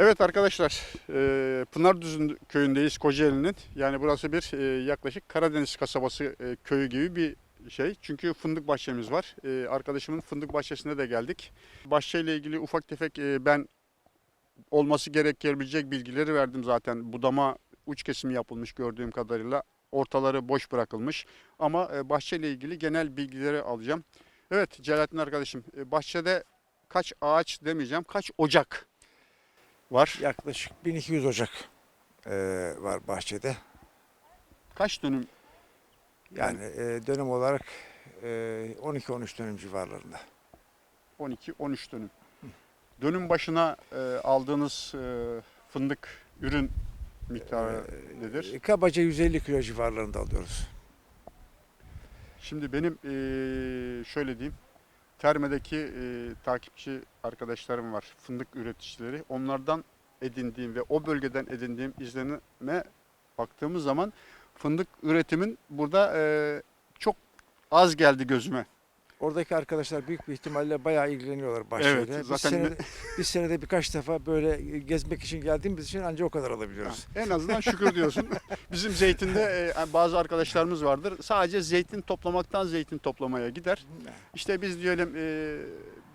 Evet arkadaşlar, e, Pınardüzü köyündeyiz Kocaeli'nin. Yani burası bir e, yaklaşık Karadeniz kasabası e, köyü gibi bir şey. Çünkü fındık bahçemiz var. Arkadaşımın fındık bahçesine de geldik. Bahçeyle ilgili ufak tefek ben olması gerekebilecek bilgileri verdim zaten. Budama uç kesimi yapılmış gördüğüm kadarıyla. Ortaları boş bırakılmış. Ama bahçeyle ilgili genel bilgileri alacağım. Evet Celalettin arkadaşım, bahçede kaç ağaç demeyeceğim, kaç ocak var? Yaklaşık 1200 ocak eee, var bahçede. Kaç dönüm? Yani eee, dönüm olarak eee, 12-13 dönüm civarlarında. 12-13 dönüm. Dönüm başına e, aldığınız e, fındık ürün miktarı nedir? Eee, Kabaca 150 kilo civarlarında alıyoruz. Şimdi benim e, şöyle diyeyim. Terme'deki e, takipçi arkadaşlarım var. Fındık üreticileri. Onlardan edindiğim ve o bölgeden edindiğim izlenime baktığımız zaman fındık üretimin burada e, çok az geldi gözüme. Oradaki arkadaşlar büyük bir ihtimalle bayağı ilgileniyorlar bahçeyle. Evet, biz, zaten senede, biz senede birkaç defa böyle gezmek için geldiğimiz için ancak o kadar Ha, alabiliyoruz. En azından şükür diyorsun. Bizim zeytinde e, bazı arkadaşlarımız vardır. Sadece zeytin toplamaktan zeytin toplamaya gider. İşte biz diyelim e,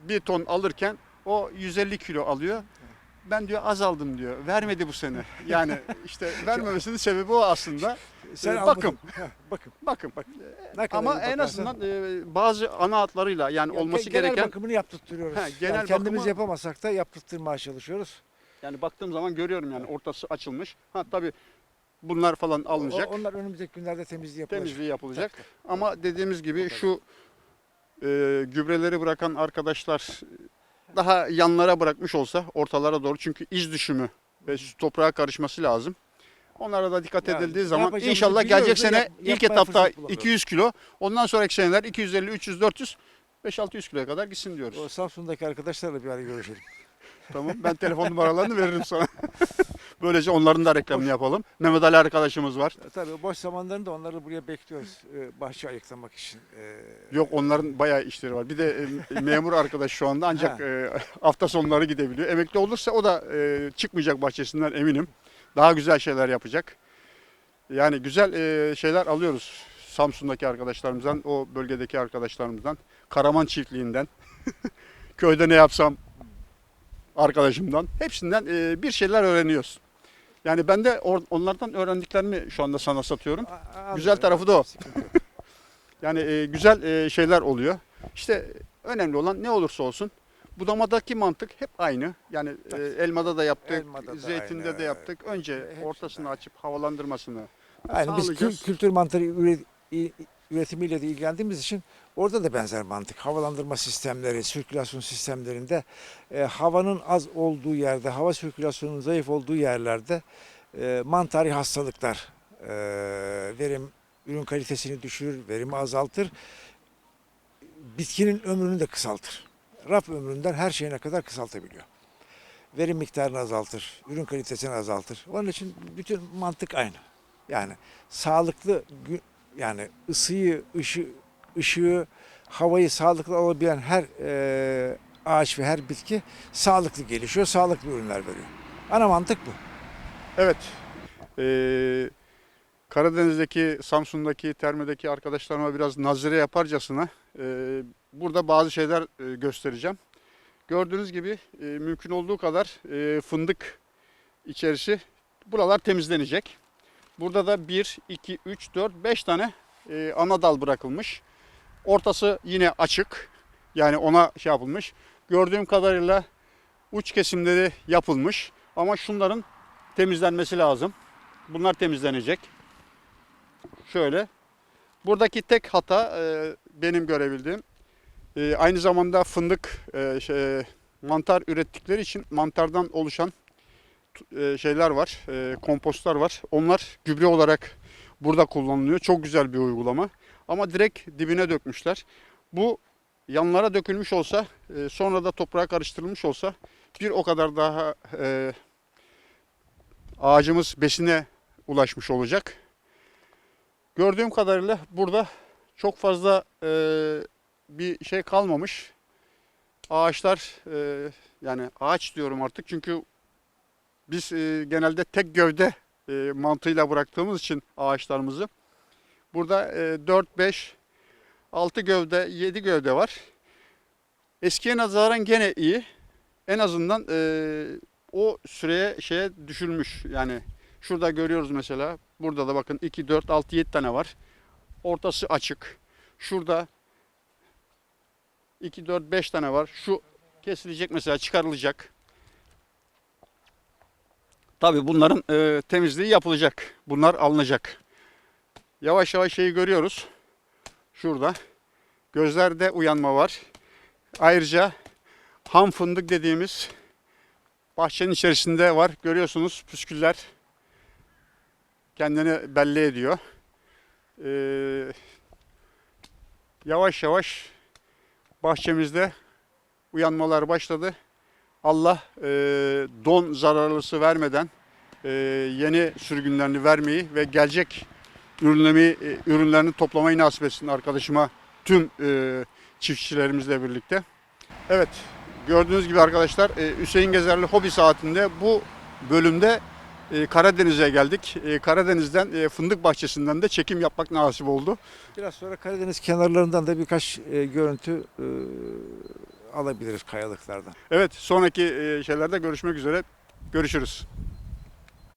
bir ton alırken o 150 kilo alıyor. Ben diyor az aldım diyor. Vermedi bu sene. Yani işte vermemesinin sebebi o aslında. Sen Ee, almadın. bakım. Bakın. Bakın. Ne kadar Ama iyi en bakarsan- azından e, bazı ana hatlarıyla yani Ya, olması genel gereken bakımını yaptırtıyoruz. Ha, genel yani kendimiz bakımı- yapamasak da yaptırtmaya çalışıyoruz. yani baktığım zaman görüyorum yani ortası açılmış. Ha tabii bunlar falan alınacak. O- onlar önümüzdeki günlerde temizliği yapılacak. temizliği yapılacak. Ama dediğimiz gibi şu e, gübreleri bırakan arkadaşlar daha yanlara bırakmış olsa ortalara doğru çünkü iz düşümü ve toprağa karışması lazım. Onlara da dikkat Yani edildiği zaman inşallah gelecek sene yap- ilk etapta fırsat bulamıyoruz. 200 kilo, ondan sonraki seneler 250, 300, 400, 5-600 kiloya kadar gitsin diyoruz. O Samsun'daki arkadaşlarla bir ara görüşelim. Tamam. Ben telefon numaralarını veririm sana. Böylece onların da reklamını yapalım. Mehmet Ali arkadaşımız var. E, Tabii boş zamanlarında onları buraya bekliyoruz. e, bahçe ayıklamak için. E, Yok onların bayağı işleri var. Bir de e, memur arkadaş şu anda ancak Ha. e, hafta sonları gidebiliyor. Emekli olursa o da e, çıkmayacak bahçesinden eminim. Daha güzel şeyler yapacak. Yani güzel e, şeyler alıyoruz Samsun'daki arkadaşlarımızdan, o bölgedeki arkadaşlarımızdan, Karaman çiftliğinden, köyde ne yapsam arkadaşımdan, hepsinden e, bir şeyler öğreniyoruz. Yani ben de or- onlardan öğrendiklerimi şu anda sana satıyorum. a- Güzel tarafı da o. Yani e, güzel e, şeyler oluyor. İşte önemli olan ne olursa olsun budamadaki mantık hep aynı. Yani e, elmada da yaptık, Elmada da zeytinde aynı. de yaptık. Önce Hepsinde ortasını aynı. açıp havalandırmasını Yani biz sağlayacağız. kültür mantarı üre- i- üretimiyle de ilgilendiğimiz için orada da benzer mantık. Havalandırma sistemleri, sirkülasyon sistemlerinde e, havanın az olduğu yerde, hava sirkülasyonunun zayıf olduğu yerlerde e, mantari hastalıklar e, verim ürün kalitesini düşürür, verimi azaltır. Bitkinin ömrünü de kısaltır. Raf ömründen her şeyine kadar kısaltabiliyor. Verim miktarını azaltır, ürün kalitesini azaltır. Onun için bütün mantık aynı. Yani sağlıklı yani ısıyı, ışı, ışığı, havayı sağlıklı alabilen her e, ağaç ve her bitki sağlıklı gelişiyor, sağlıklı ürünler veriyor. Ana mantık bu. Evet. e, Karadeniz'deki, Samsun'daki, Terme'deki arkadaşlarıma biraz nazire yaparcasına e, burada bazı şeyler e, göstereceğim. Gördüğünüz gibi e, mümkün olduğu kadar e, fındık içerisi buralar temizlenecek. Burada da 1, 2, 3, 4, 5 tane e, ana dal bırakılmış. Ortası yine açık. Yani ona şey yapılmış. Gördüğüm kadarıyla uç kesimleri yapılmış. Ama şunların temizlenmesi lazım. Bunlar temizlenecek. Şöyle. Buradaki tek hata e, benim görebildiğim. e, aynı zamanda fındık e, şey, mantar ürettikleri için mantardan oluşan şeyler var, e, kompostlar var. Onlar gübre olarak burada kullanılıyor. Çok güzel bir uygulama. Ama direkt dibine dökmüşler. Bu yanlara dökülmüş olsa, e, sonra da toprağa karıştırılmış olsa bir o kadar daha e, ağacımız besine ulaşmış olacak. Gördüğüm kadarıyla burada çok fazla e, bir şey kalmamış. Ağaçlar e, yani ağaç diyorum artık çünkü biz e, genelde tek gövde e, mantığıyla bıraktığımız için ağaçlarımızı. Burada e, 4, 5, 6 gövde, 7 gövde var. Eskiye nazaran gene iyi. En azından e, o süreye şeye düşülmüş. Yani şurada görüyoruz mesela. Burada da bakın 2, 4, 6, 7 tane var. Ortası açık. Şurada 2, 4, 5 tane var. Şu kesilecek mesela çıkarılacak. Tabii bunların e, temizliği yapılacak. Bunlar alınacak. Yavaş yavaş şeyi görüyoruz. Şurada. Gözlerde uyanma var. Ayrıca ham fındık dediğimiz bahçenin içerisinde var. Görüyorsunuz püsküller kendini belli ediyor. Ee, yavaş yavaş bahçemizde uyanmalar başladı. Allah e, don zararlısı vermeden e, yeni sürgünlerini vermeyi ve gelecek ürünlemeyi, e, ürünlerini toplamayı nasip etsin arkadaşıma tüm e, çiftçilerimizle birlikte. Evet gördüğünüz gibi arkadaşlar e, Hüseyin Gezerli Hobi Saati'nde bu bölümde e, Karadeniz'e geldik. E, Karadeniz'den e, fındık bahçesinden de çekim yapmak nasip oldu. Biraz sonra Karadeniz kenarlarından da birkaç e, görüntü e, alabiliriz kayalıklardan. Evet sonraki şeylerde görüşmek üzere. Görüşürüz.